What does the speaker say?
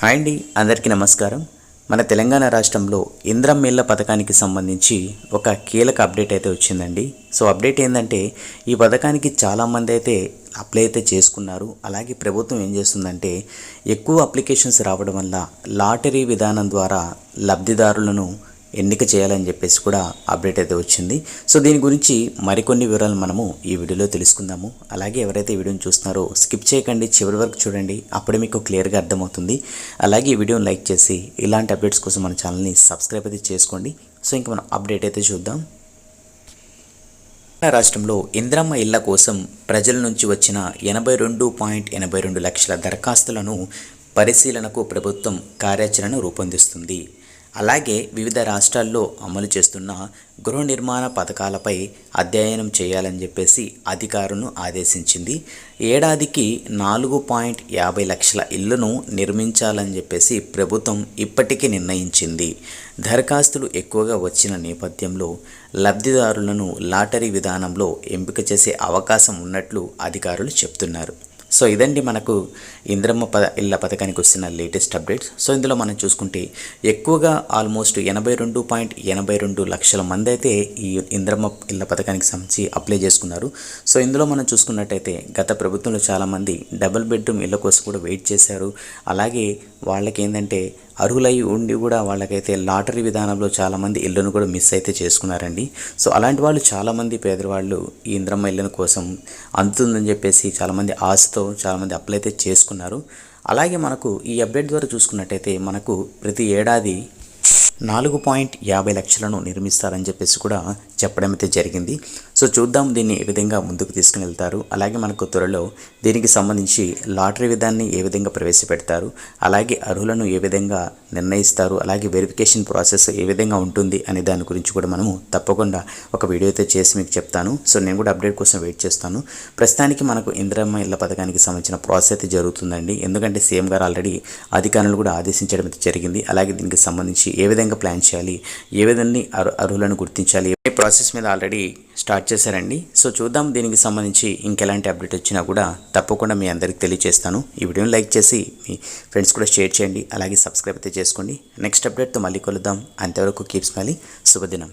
Hi అండి అందరికీ నమస్కారం. మన తెలంగాణ రాష్ట్రంలో ఇంద్రం పథకానికి సంబంధించి ఒక కీలక అప్డేట్ అయితే వచ్చిందండి. సో అప్డేట్ ఏంటంటే ఈ పథకానికి చాలామంది అయితే అప్లై అయితే చేసుకున్నారు. అలాగే ప్రభుత్వం ఏం చేస్తుందంటే ఎక్కువ అప్లికేషన్స్ రావడం వల్ల లాటరీ విధానం ద్వారా లబ్ధిదారులను ఎన్నిక చేయాలని చెప్పేసి కూడా అప్డేట్ అయితే వచ్చింది. సో దీని గురించి మరికొన్ని వివరాలు మనము ఈ వీడియోలో తెలుసుకుందాము. అలాగే ఎవరైతే ఈ వీడియోని చూస్తున్నారో స్కిప్ చేయకండి చివరి వరకు చూడండి. అప్పుడే మీకు క్లియర్గా అర్థమవుతుంది. అలాగే ఈ వీడియోని లైక్ చేసి ఇలాంటి అప్డేట్స్ కోసం మన ఛానల్ని సబ్స్క్రైబ్ అయితే చేసుకోండి. సో ఇంక మనం అప్డేట్ అయితే చూద్దాం. రాష్ట్రంలో ఇంద్రమ్మ ఇళ్ళ కోసం ప్రజల నుంచి వచ్చిన ఎనభై రెండు పాయింట్ ఎనభై రెండు లక్షల దరఖాస్తులను పరిశీలనకు ప్రభుత్వం కార్యాచరణ రూపొందిస్తుంది. అలాగే వివిధ రాష్ట్రాల్లో అమలు చేస్తున్న గృహ నిర్మాణ పథకాలపై అధ్యయనం చేయాలని చెప్పేసి అధికారులను ఆదేశించింది. ఏడాదికి నాలుగు పాయింట్ యాభై లక్షల ఇళ్ళను నిర్మించాలని చెప్పేసి ప్రభుత్వం ఇప్పటికీ నిర్ణయించింది. దరఖాస్తులు ఎక్కువగా వచ్చిన నేపథ్యంలో లబ్ధిదారులను లాటరీ విధానంలో ఎంపిక చేసే అవకాశం ఉన్నట్లు అధికారులు చెప్తున్నారు. సో ఇదండి మనకు ఇంద్రమ్మ పద ఇళ్ళ పథకానికి వచ్చిన లేటెస్ట్ అప్డేట్స్. సో ఇందులో మనం చూసుకుంటే ఎక్కువగా ఆల్మోస్ట్ ఎనభై రెండు పాయింట్ ఎనభై రెండు లక్షల మంది అయితే ఈ ఇంద్రమ్మ ఇళ్ళ పథకానికి సంబంధించి అప్లై చేసుకున్నారు. సో ఇందులో మనం చూసుకున్నట్టయితే గత ప్రభుత్వంలో చాలామంది డబుల్ బెడ్రూమ్ ఇళ్ళ కోసం కూడా వెయిట్ చేశారు. అలాగే వాళ్ళకి ఏంటంటే అర్హులై ఉండి కూడా వాళ్ళకైతే లాటరీ విధానంలో చాలామంది ఇళ్ళను కూడా మిస్ అయితే చేసుకున్నారండి. సో అలాంటి వాళ్ళు చాలామంది పేదవాళ్ళు ఈ ఇంద్రమ్మ ఇళ్ళను కోసం అందుతుందని చెప్పేసి చాలామంది ఆశతో చాలామంది అప్లై అయితే చేసుకున్నారు. అలాగే మనకు ఈ అప్డేట్ ద్వారా చూసుకున్నట్టయితే మనకు ప్రతి ఏడాది నాలుగు పాయింట్ యాభై లక్షలను నిర్మిస్తారని చెప్పేసి కూడా చెప్పడం అయితే జరిగింది. సో చూద్దాం దీన్ని ఏ విధంగా ముందుకు తీసుకుని వెళ్తారు. అలాగే మనకు త్వరలో దీనికి సంబంధించి లాటరీ విధాన్ని ఏ విధంగా ప్రవేశపెడతారు అలాగే అర్హులను ఏ విధంగా నిర్ణయిస్తారు అలాగే వెరిఫికేషన్ ప్రాసెస్ ఏ విధంగా ఉంటుంది అనే దాని గురించి కూడా మనము తప్పకుండా ఒక వీడియో అయితే చేసి మీకు చెప్తాను. సో నేను కూడా అప్డేట్ కోసం వెయిట్ చేస్తాను. ప్రస్తుతానికి మనకు ఇందిరమ్మ ఇళ్ళ పథకానికి సంబంధించిన ప్రాసెస్ అయితే జరుగుతుందండి. ఎందుకంటే సీఎం గారు ఆల్రెడీ అధికారులు కూడా ఆదేశించడం అయితే జరిగింది. అలాగే దీనికి సంబంధించి ఏ విధంగా ప్లాన్ చేయాలి ఏ విధంగా అర్హు- అర్హులను గుర్తించాలి ఏ ప్రాసెస్ మీద ఆల్రెడీ స్టార్ట్ చేశారండి. సో చూద్దాం దీనికి సంబంధించి ఇంకెలాంటి అప్డేట్ వచ్చినా కూడా తప్పకుండా మీ అందరికి తెలియజేస్తాను ఈ వీడియోని లైక్ చేసి మీ ఫ్రెండ్స్ కూడా షేర్ చేయండి. అలాగే సబ్స్క్రైబ్ అయితే చేసుకోండి. నెక్స్ట్ అప్డేట్తో మళ్ళీ కలుద్దాం. అంతవరకు కీప్ స్మైలింగ్. శుభదినం.